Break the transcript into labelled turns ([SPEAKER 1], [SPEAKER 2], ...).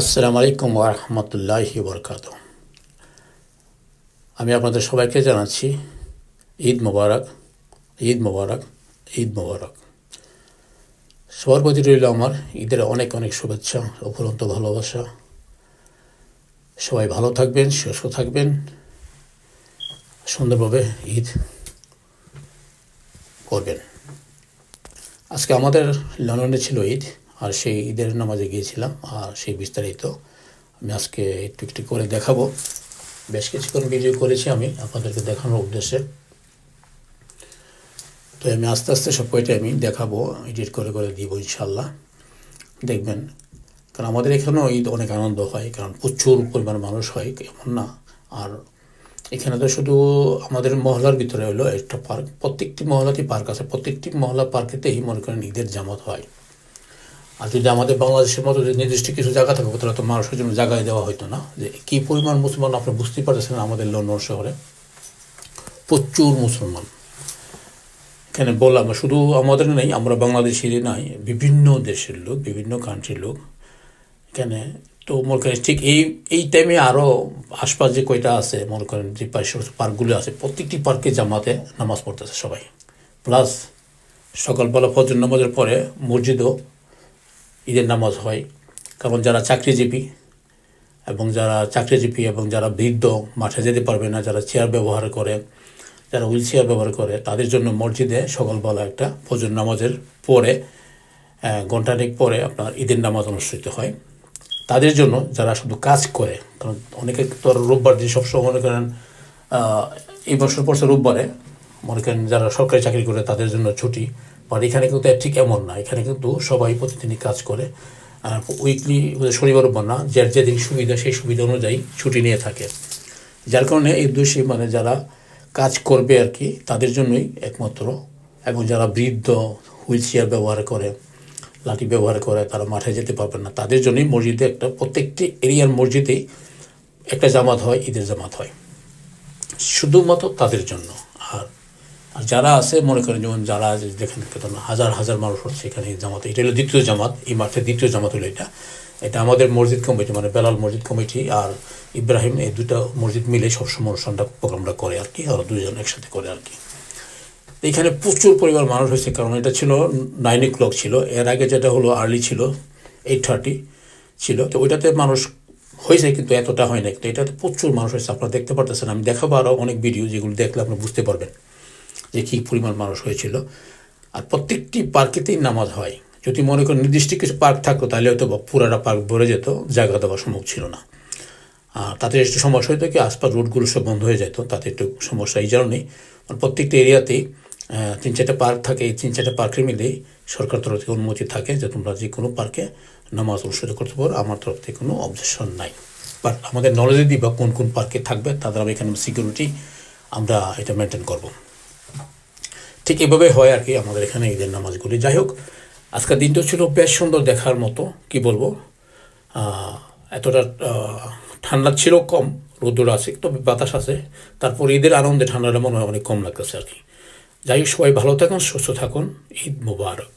[SPEAKER 1] আসসালামু আলাইকুম ওরহমতুল্লাহি বরকাত আমি আপনাদের সবাইকে জানাচ্ছি ঈদ মোবারক ঈদ মোবারক ঈদ মোবারক। সবার প্রতি রইল আমার ঈদের অনেক অনেক শুভেচ্ছা অফুরন্ত ভালোবাসা। সবাই ভালো থাকবেন, সুস্থ থাকবেন। সুন্দরভাবে ঈদ করবেন। আজকে আমাদের লন্ডনে ছিল ঈদ। আর সেই ঈদের নামাজে গিয়েছিলাম, আর সেই বিস্তারিত আমি আজকে একটু একটু করে দেখাবো। বেশ কিছুক্ষণ ভিডিও করেছি আমি আপনাদেরকে দেখানোর উদ্দেশ্যে। তো আমি আস্তে আস্তে সব কয়টা আমি দেখাবো এডিট করে করে দিব ইনশাল্লাহ দেখবেন, কারণ আমাদের এখানেও ঈদ অনেক আনন্দ হয়, কারণ প্রচুর পরিমাণ মানুষ হয়, এমন না। আর এখানে তো শুধু আমাদের মহলার ভিতরে হলো একটা পার্ক, প্রত্যেকটি মহলাতেই পার্ক আছে। প্রত্যেকটি মহলা পার্কেতেই মনে করেন ঈদের জামাত হয়। আর যদি আমাদের বাংলাদেশের মতো যদি নির্দিষ্ট কিছু জায়গা থাকে তাহলে তো মানুষের জন্য জায়গায় দেওয়া হতো না। যে কী পরিমাণ মুসলমান আপনি বুঝতেই পারতেছেন আমাদের লন্ডন শহরে। প্রচুর মুসলমান। এখানে বললাম, শুধু আমাদের নেই, আমরা বাংলাদেশেরই নাই, বিভিন্ন দেশের লোক, বিভিন্ন কান্ট্রির লোক। এখানে তো মনে করেন ঠিক এই এই টাইমে আরও আশপাশ যে কয়টা আছে, মনে করেন যে পার্কগুলো আছে, প্রত্যেকটি পার্কে জামাতে নামাজ পড়তেছে সবাই। প্লাস সকালবেলা ফজর নামাজের পরে মসজিদও ঈদের নামাজ হয়। কারণ যারা চাকরিজীবী এবং যারা চাকরিজীবী এবং যারা বৃদ্ধ মাঠে যেতে পারবে না, যারা চেয়ার ব্যবহার করে, যারা হুইল চেয়ার ব্যবহার করে, তাদের জন্য মসজিদে সকালবেলা একটা ফজর নামাজের পরে ঘণ্টানিক পরে আপনার ঈদের নামাজ অনুষ্ঠিত হয়। তাদের জন্য যারা শুধু কাজ করে, কারণ অনেকে তো রোববার দিন সবসময় মনে করেন এই বছর পড়ছে রোববারে, মনে করেন যারা সরকারি চাকরি করে তাদের জন্য ছুটি। বাট এখানে কিন্তু ঠিক এমন না। এখানে কিন্তু সবাই প্রতিদিনই কাজ করে। উইকলি শনিবার, রোববার না, যার যেদিন সুবিধা সেই সুবিধা অনুযায়ী ছুটি নিয়ে থাকে। যার কারণে এই দোষী মানে যারা কাজ করবে আর কি, তাদের জন্যই একমাত্র। এবং যারা বৃদ্ধ, হুইল চেয়ার ব্যবহার করে, লাঠি ব্যবহার করে, তারা মাঠে যেতে পারবেন না। তাদের জন্যই মসজিদে একটা, প্রত্যেকটি এরিয়ার মসজিদেই একটা জামাত হয়, ঈদের জামাত হয়। শুধুমাত্র তাদের জন্য। আর আর যারা আছে, মনে করেন যেমন যারা দেখেন হাজার হাজার মানুষ হচ্ছে এখানে জামাত, এটা হলো দ্বিতীয় জামাত, এই মাঠে দ্বিতীয় জামাত হলো এটা। এটা আমাদের মসজিদ কমিটি মানে বেলাল মসজিদ কমিটি আর ইব্রাহিম, এই দুটা মসজিদ মিলে সবসময় অনুষ্ঠানটা, প্রোগ্রামটা করে আর কি আর দুজন একসাথে করে আর কি। এখানে প্রচুর পরিমাণ মানুষ হয়েছে, কারণ এটা ছিল নাইন ও ক্লক ছিল, এর আগে যেটা হলো আর্লি ছিল এইট থার্টি ছিল, তো ওইটাতে মানুষ হয়েছে কিন্তু এতটা হয় না কিন্তু এটাতে প্রচুর মানুষ হয়েছে, আপনারা দেখতে পারতেছেন, আমি দেখাবো আরও অনেক ভিডিও যেগুলো দেখলে আপনি বুঝতে পারবেন। যে কী পরিমাণ মানুষ হয়েছিল। আর প্রত্যেকটি পার্কেতেই নামাজ হয়। যদি মনে করেন নির্দিষ্ট কিছু পার্ক থাকতো, তাহলে হয়তো পুরাটা পার্ক ভরে যেত, জায়গা দেওয়া সম্ভব ছিল না। আর তাতে একটু সমস্যা হতো কি, আশপাশ রোডগুলো সব বন্ধ হয়ে যেত, তাতে একটু সমস্যা এই জন্যই প্রত্যেকটা এরিয়াতেই তিন চারটে পার্ক থাকে, এই তিন চারটে পার্কের মিলেই সরকার তরফ থেকে অনুমতি থাকে যে তোমরা যে কোনো পার্কে নামাজ অনুষ্ঠিত করতে পারো। আমার তরফ থেকে কোনো অবজেকশন নাই। বাট আমাদের নলেজে দিবা কোন কোন পার্কে থাকবে, তাদের আমি এখানে সিকিউরিটি আমরা এটা মেনটেন করব। ঠিক এভাবে হয় আর কি আমাদের এখানে ঈদের নামাজগুলি। যাই হোক আজকের দিনটা ছিল বেশ সুন্দর দেখার মতো, কি বলব? এতটা ঠান্ডা ছিল কম, রোদ্দুর আছে, তবে বাতাস আছে। তারপর ঈদের আনন্দে ঠান্ডাটা মনে হয় অনেক কম লাগতেছে আর কি। যাই হোক, সবাই ভালো থাকুন, সুস্থ থাকুন, ঈদ মুবারক।